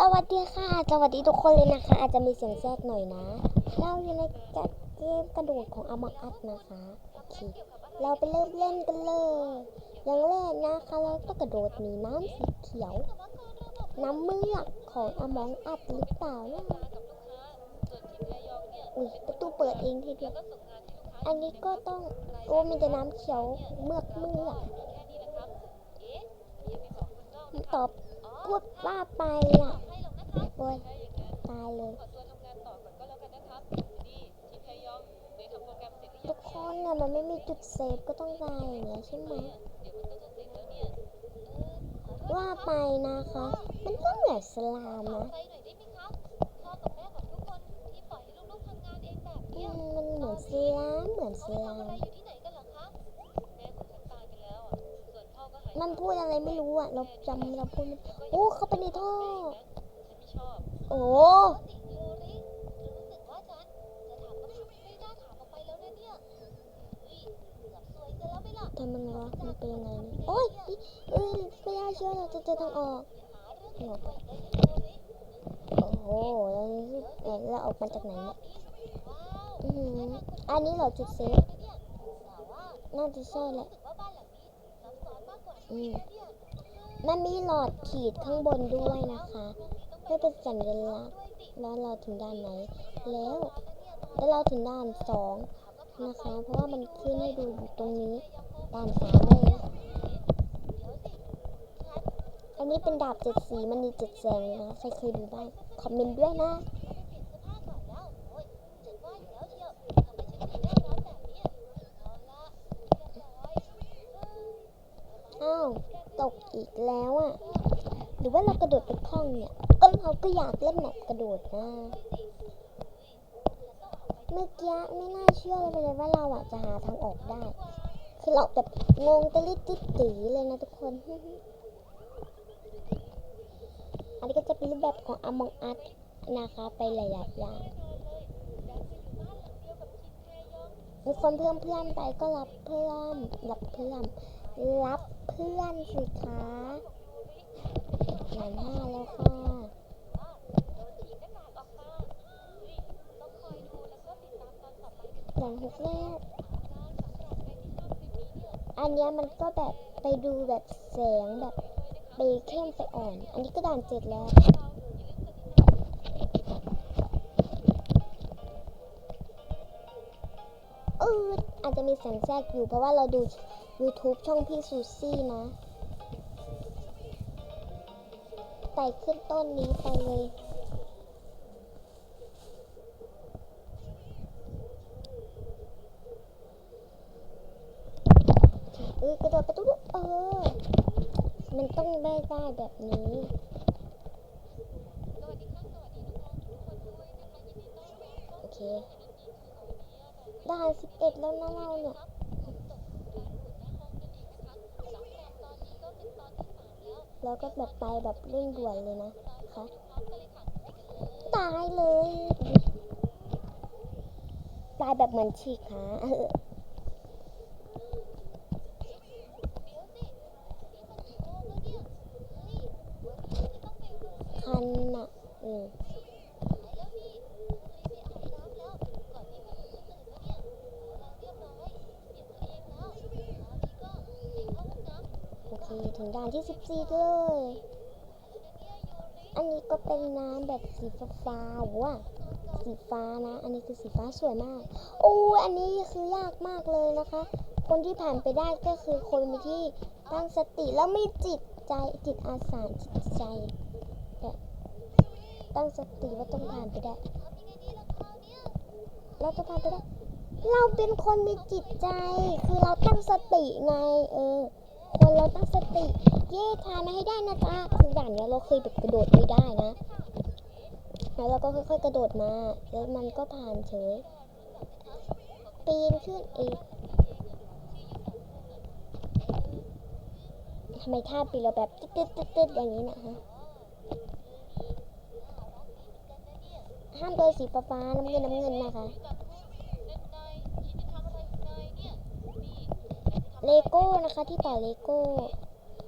สวัสดีค่ะ สวัสดีทุกคนเลยนะคะ อาจจะมีเสียงแทรกหน่อยนะ เราอยู่ในเกมกระโดดของอมอัตนะคะโอเคเราไปเริ่มเล่นกันเลย อย่างแรกนะคะเราต้องกระโดดหนีน้ำสีเขียว น้ำเมือกของอมองอัดหรือเปล่านะอุ้ยประตูเปิดเองทีเดียว อันนี้ก็ต้องโอ้มีแต่น้ำเขียวเมือกเมือกตอบ พูดว่าไปอะโอ้ยตายเลยทุกคนเนี่ยมันไม่มีจุดเซฟก็ต้องตายอย่างเงี้ยใช่ไหมว่าไปนะคะ มันก็เหมือนสลามนะอืมมันเหมือนสลามเหมือนสลาม มันพูดอะไรไม่รู้อะ เราจำเราพูดไม่โอ้เข้าไปในท่อ โอ้ทำมันวะมันเป็นยังไงเนี่ยโอ้ยเอ้ยไม่น่าเชื่อเราจะเจอทางออกหลบโอ้โหแล้วนี่ไหนเราออกมาจากไหนเนี่ยอือหืออันนี้เหราจุดเซฟน่าจะใช่แหละ มมันมีหลอดขีดข้างบนด้วยนะคะเพื่อเป็นสัญลักษณ์ว่าเราถึงด้านไหน แล้วแล้วเราถึงด่านสองนะคะ เพราะว่ามันขึ้นให้ดูอยู่ตรงนี้ด่านสามเลยอันนี้เป็นดาบเจ็ดสีมันมีเจ็ดแสงนะใครเคยดูบ้างคอมเมนต์ด้วยนะ อ้าว ตก อีกแล้วอะหรือว่าเรากระโดดไปท่องเนี่ย ก็เราก็อยากเล่นแบบกระโดดนะ เมื่อกี้ไม่น่าเชื่อเลยว่าเราอะจะหาทางออกได้ คือเราแบบงงตะลิดติดตีเลยนะทุกคน อันนี้ก็จะเป็นรูปแบบของ Among Us นะคะไปหลายๆอย่างมีคนเพิ่มเพื่อนไปก็รับเพื่อนรับเพื่อนรับ เพื่อนสิคะหนึ่งห้าแล้วค่ะอย่งหกแรกอันนี้มันก็แบบไปดูแบบแสงแบบไปเข้มไปอ่อน อันนี้ก็ด่านเจ็ดแล้ว มีเสียงแทรกอยู่เพราะว่าเราดู YouTube ช่องพี่ซูซี่นะไต่ขึ้นต้นนี้ไปเลย เอ้ยกระโดดไปตุ๊บเออ มันต้องได้ได้แบบนี้โอเค ด่านสิบเอ็ดแล้วนะเราเนี่ยแล้วก็แบบไปแบบเร่งด่วนเลยนะคะตายเลยตายแบบเหมือนฉีกขาคันน่ะเออโอเค ถึงด่านที่14เลย อันนี้ก็เป็นน้ำแบบสีฟ้าว้าสีฟ้านะ อันนี้คือสีฟ้าสวยมาก โอ้อันนี้คือยากมากเลยนะคะ คนที่ผ่านไปได้ก็คือคนที่ตั้งสติแล้วมีจิตใจจิตอาสาจิตใจตั้งสติว่าต้องผ่านไปได้ เราจะผ่านไปได้ เราเป็นคนมีจิตใจ คือเราตั้งสติไง เออ คนเราตั้งสติ เย่ผ่านมาให้ได้นะจ๊ะคืออย่างเนี้ยเราเคยแบบกระโดดไม่ได้นะ แล้วเราก็ค่อยๆกระโดดมา แล้วมันก็ผ่านเฉย ปีนขึ้นอีกทำไมท่าปีนเราแบบตึ๊ดๆๆๆอย่างนี้นะฮะห้ามโดนสีฟ้าน้ำเงินน้ำเงินนะคะ เลโก้นะคะที่ต่อเลโก้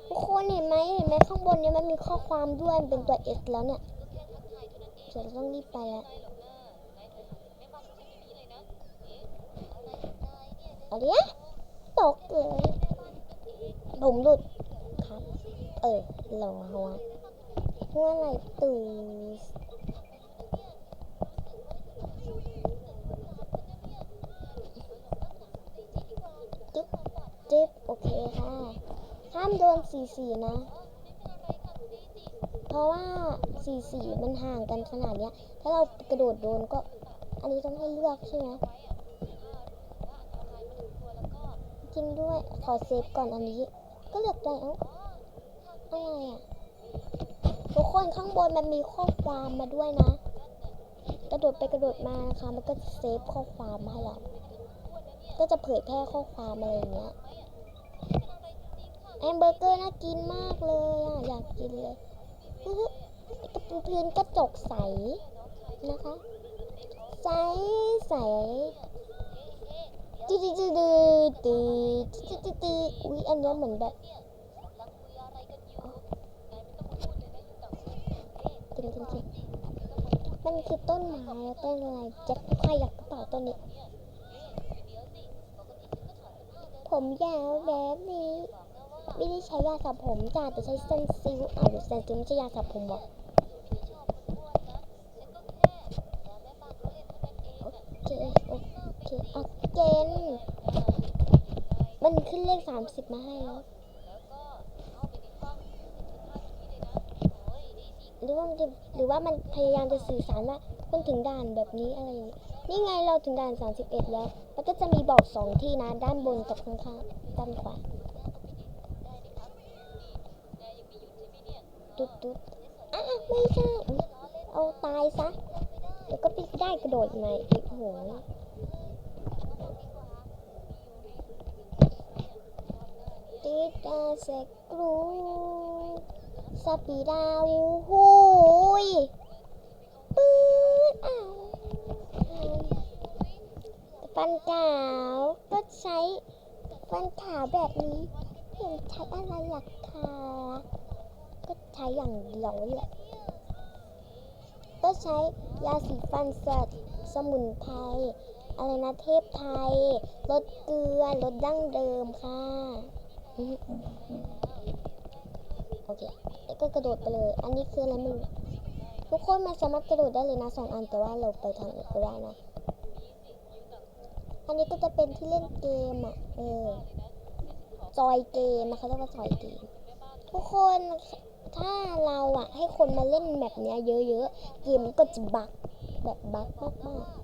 ทุกคนเห็นไหมเห็นไหมข้างบนเนี้มันมีข้อความด้วยเป็นตัว S แล้วเนี่ยเดี๋ยวต้องรีบไปแล้วอะไรอะตกเลยผมหลุดครับ เออรอหัวหัวอะไรตูสจิ๊บจิ๊บโอ เคค่ะ ห้ามโดนสี่สีนะ เพราะว่าสี่สีมันห่างกันขนาดเนี้ย ถ้าเรากระโดดโดนก็ อันนี้ต้องให้เลือกใช่ไหมจริงด้วย ขอเซฟก่อนอันนี้ ก็เลือกได้เอ้าอะไรอะ ทุกคนข้างบนมันมีข้อความมาด้วยนะ กระโดดไปกระโดดมานะคะมันก็เซฟข้อความมาให้เราก็จะเผยแพร่ข้อความอะไรอย่างเงี้ย แฮมเบอร์เกอร์น่ากินมากเลยอะอยากกินเลยอื้อหือเป็นพื้นกระจกใสนะคะ ใสใสตืดตืดตืดตืดตืดตืดตืดอุ้ยอันเนี้ยเหมือนแบบจริงจริงจริงมันคือต้นไม้แล้วต้นอะไรจะใครอยากกระเป๋าต้นนี้ผมยาวแบบนี้ ไม่ได้ใช้ยาสระผมจ้าแต่ใช้เซนซิลอ่าวหรือเซนซิลไม่ใช่ยาสระผมบอกโอเค โอเคอักเกนมันขึ้นเลขสามสิบมาให้แล้วหรือว่ามันจะหรือว่ามันพยายามจะสื่อสารว่าคุณถึงด่านแบบนี้อะไรอย่างนี้นี่ไงเราถึงด่าน 31 แล้วแล้วก็จะมีบอกสองที่นะ ด้านบนกับข้างๆด้านขวา ตุ๊ดตุ๊ดอะไม่ใช่ เอาตายซะเดี๋ยวก็ไปได้กระโดดใหม่อีกโหติดอาเซกรูสปีดาวหูยปื๊ดอ้าวฟันขาวก็ใช้ฟันขาวแบบนี้ เห็นใช้อะไรหลักคะก็ใช้อย่างเดียวแหละก็ใช้ยาสีฟันสัตว์สมุนไพรอะไรนะเทพไทยลดเกลือลดดั้งเดิมค่ะ โอเคแล้วก็กระโดดไปเลย อันนี้คืออะไรไม่รู้ทุกคนมันสามารถกระโดดได้เลยนะสองอันแต่ว่าเราไปทางอื่นก็ได้นะ อันนี้ก็จะเป็นที่เล่นเกมอะ เออจอยเกมนะคะเรียกว่าจอยเกม ทุกคน ถ้าเราอะ ให้คนมาเล่นแบบเนี้ยเยอะๆ เกมก็จะบักแบบบักมากๆ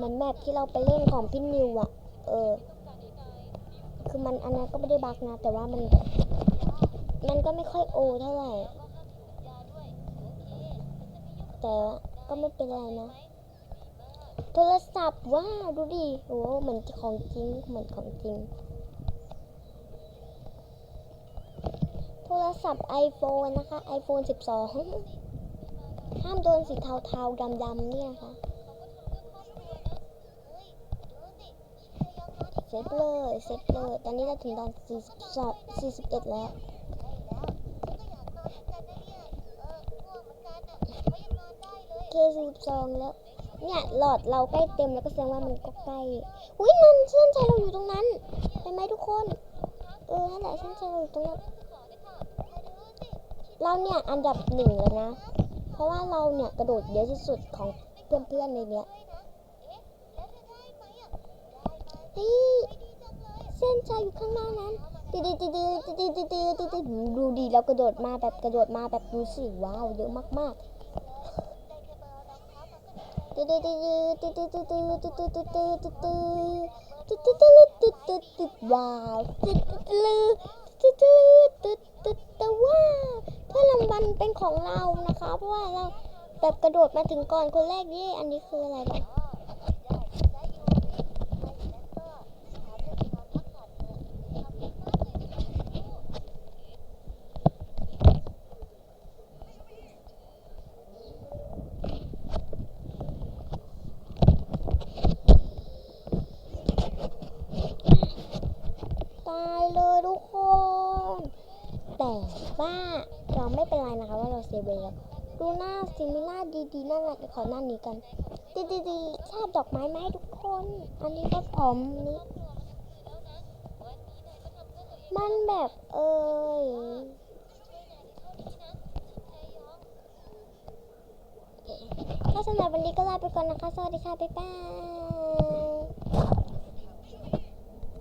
มือนแมปที่เราไปเล่นของพี่นิวอะ เออ คือมันอันนั้นก็ไม่ได้บักนะ แต่ว่ามัน มันก็ไม่ค่อยโอเท่าไหร่ แต่ก็ไม่เป็นไรนะ โทรศัพท์ว้าดูดิ โอ้เหมือนของจริง เหมือนของจริง โท รศัพท์ iPhone นะคะ iPhone 12 ห้ามโดนสีเทาๆดำๆเนี่ยค่ะเซฟเลยเซฟเลย ตอนนี้เราถึงด่าน42 41 แล้วเค42แล้ว เนี่ย หลอดเราใกล้เต็มแล้วก็แสดงว่ามันก็ใกล้ อุ้ยนั่นเส้นชัยเราอยู่ตรงนั้นเห็นไหมทุกคน เออนั่นแหละเส้นชัยเราอยู่ตรงนั้น เราเนี่ยอันดับหนึ่งเลยนะ เพราะว่าเราเนี่ยกระโดดเยอะที่สุดของเพื่อนๆในเนี้ยเฮ้ยเส้นชัยอยู่ข้างหน้านั้นตืดตืดตืดตืดตืดตืดตืดตืดดูดีเรากระโดดมาแบบกระโดดมาแบบดูสิว้าวเยอะมากๆตืดตืดตืดตืดตืดตืดตืดตืดตืดตืดตืดตืดตืดตืดตืดตืดตืดตืดว้าวตืดตืดตืดตืดตืดตืดตืดว้าว เพื่อรางวัลเป็นของเรานะคะ เพราะว่าเราแบบกระโดดมาถึงก่อนคนแรกเย่อันนี้คืออะไรบ้างตายเลยทุกคน แต่ว่า ไม่เป็นไรนะคะว่าเราเซเวแล้วดูหน้าสิมีน้าดีๆน่ารักเขอหน้านี้กันดีๆๆชาบดอกไม้ไหมทุกคน อันนี้ก็ผมนี่มันแบบเอ้ยถ้าสำหรับวันนี้ก็ลาไปก่อนนะคะ สวัสดีค่ะ บ๊ายบาย